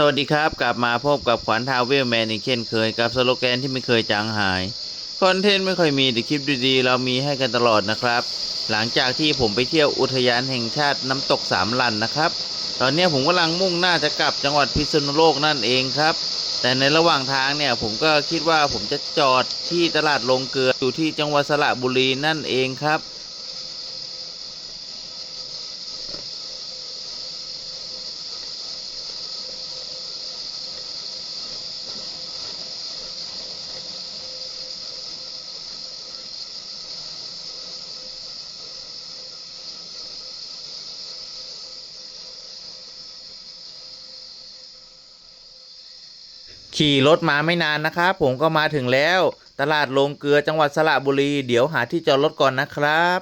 สวัสดีครับกลับมาพบกับขวัญทาวเวลแมนอีกเช่นเคยกับสโลแกนที่ไม่เคยจางหายคอนเทนต์ไม่ค่อยมีแต่คลิปดีๆ เรามีให้กันตลอดนะครับ หลังจากที่ผมไปเที่ยวอุทยานแห่งชาติน้ำตกสามลันนะครับ ตอนนี้ผมกำลังมุ่งหน้าจะกลับจังหวัดพิษณุโลกนั่นเองครับ แต่ในระหว่างทางเนี่ยผมก็คิดว่าผมจะจอดที่ตลาดลงเกลืออยู่ที่จังหวัดสระบุรีนั่นเองครับ ขี่รถมาไม่นานนะครับผมก็มาถึงแล้ว ตลาดลงเกลือจังหวัดสระบุรี เดี๋ยวหาที่จอดรถก่อนนะครับ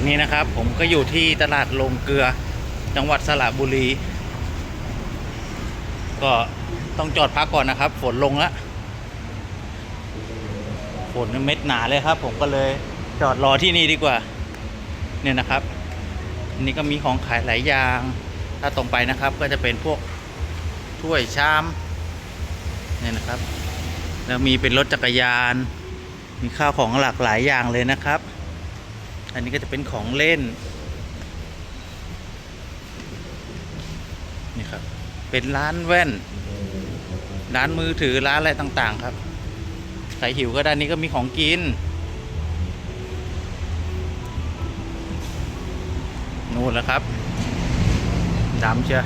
อนนี้นะครับผมก็อยู่ที่ตลาดลงเกลือ จังหวัดสระบุรี ก็ต้องจอดพักก่อนนะครับ ฝนลงแล้วฝนเม็ดหนาเลยครับ ผมก็เลยจอดรอที่นี่ดีกว่า เนี่ยนะครับนนี้ก็มีของขายหลายอย่าง ถ้าตรงไปนะครับก็จะเป็นพวกถ้วยชามเนี่ยนะครับ แล้วมีเป็นรถจักรยาน มีข้าวของหลากหลายอย่างเลยนะครับ อันนี้ก็จะเป็นของเล่น นี่ครับ เป็นร้านแว่น ร้านมือถือร้านอะไรต่างๆ ครับ ใครหิวก็ด้านนี้ก็มีของกิน นู่นแล้วครับดำเชียว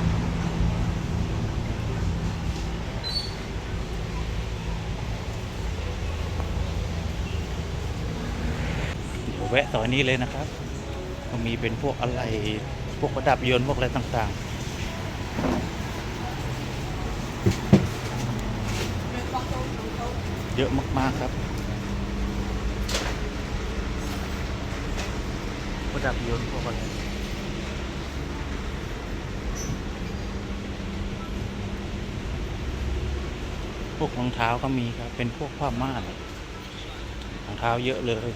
เดี๋ยว แวะต่อนี้เลยนะครับก็มีเป็นพวกอะไรพวกประดับยนต์พวกอะไรต่างๆ เยอะมากๆครับ ประดับยนต์พวกอะไรพวกรองเท้าก็มีครับ เป็นพวกผ้าม่านรองเท้าเยอะเลย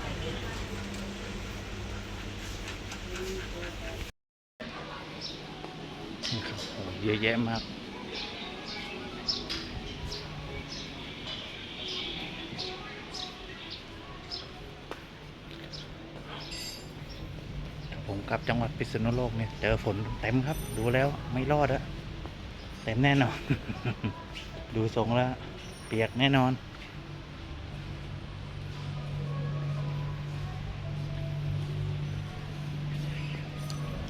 นี่ครับโอ้ เยอะแยะมาก ผมกลับจังหวัดพิษณุโลกเนี่ยเจอฝนเต็มครับ ดูแล้วไม่รอดอะเต็มแน่นอน ดูทรงแล้วเปียกแน่นอน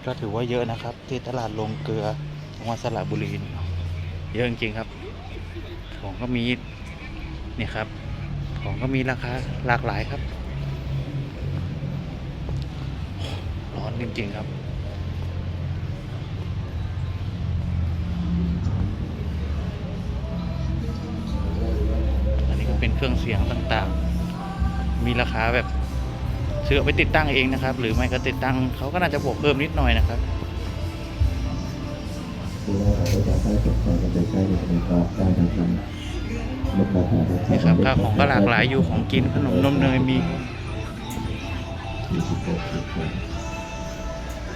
ก็ถือว่าเยอะนะครับ ที่ตลาดลงเกลือ วัดสระบุรีเยอะจริงครับ ของก็มีนี่ครับ ของก็มีราคาหลากหลายครับ ร้อนจริง ๆ ครับอันนี้ก็เป็นเครื่องเสียงต่างๆ มีราคาแบบซื้อไปติดตั้งเองนะครับ หรือไม่ก็ติดตั้งเขาก็น่าจะบวกเพิ่มนิดหน่อยนะครับ ดูแลเราจะใช้สดใสกันไปใช้ในการได้ทั้งนั้นลดราคานี่ครับข้าวของก็หลากหลายอยู่ของกินขนมนมเนยมี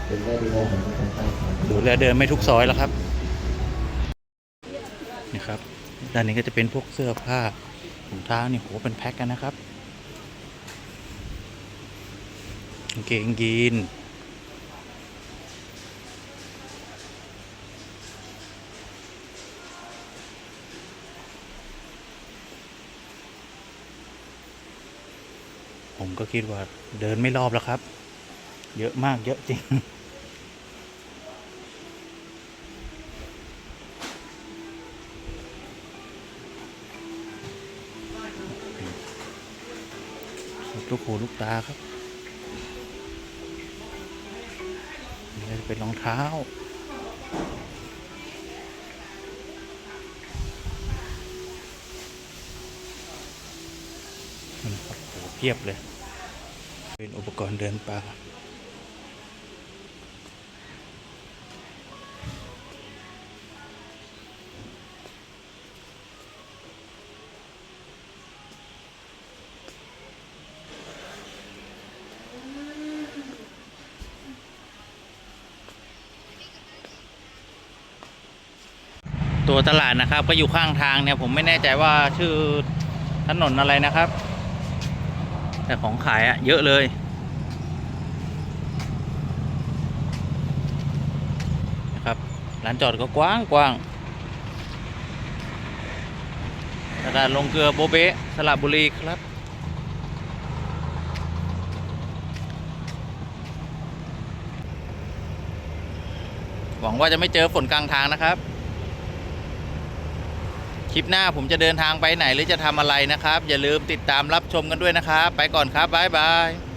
ดูแลของทางการดูแลเดินไม่ทุกซอยแล้วครับนี่ครับด้านนี้ก็จะเป็นพวกเสื้อผ้าถุงเท้านี่โหเป็นแพ็คกันนะครับกางเกงยีน ผมก็คิดว่าเดินไม่รอบแล้วครับ เยอะมากเยอะจริง ลูกหูลูกตาครับนี่จะเป็นรองเท้าเพียบเลย เป็นอุปกรณ์เดินป่าตัวตลาดนะครับก็อยู่ข้างทางเนี่ยผมไม่แน่ใจว่าชื่อถนนอะไรนะครับ แต่ของขายอะเยอะเลย นะครับร้านจอดก็กว้างกว้างตลาดลงเกลือโบเบสระบุรีครับหวังว่าจะไม่เจอฝนกลางทางนะครับ คลิปหน้าผมจะเดินทางไปไหนหรือจะทำอะไรนะครับ อย่าลืมติดตามรับชมกันด้วยนะครับ ไปก่อนครับบ๊ายบาย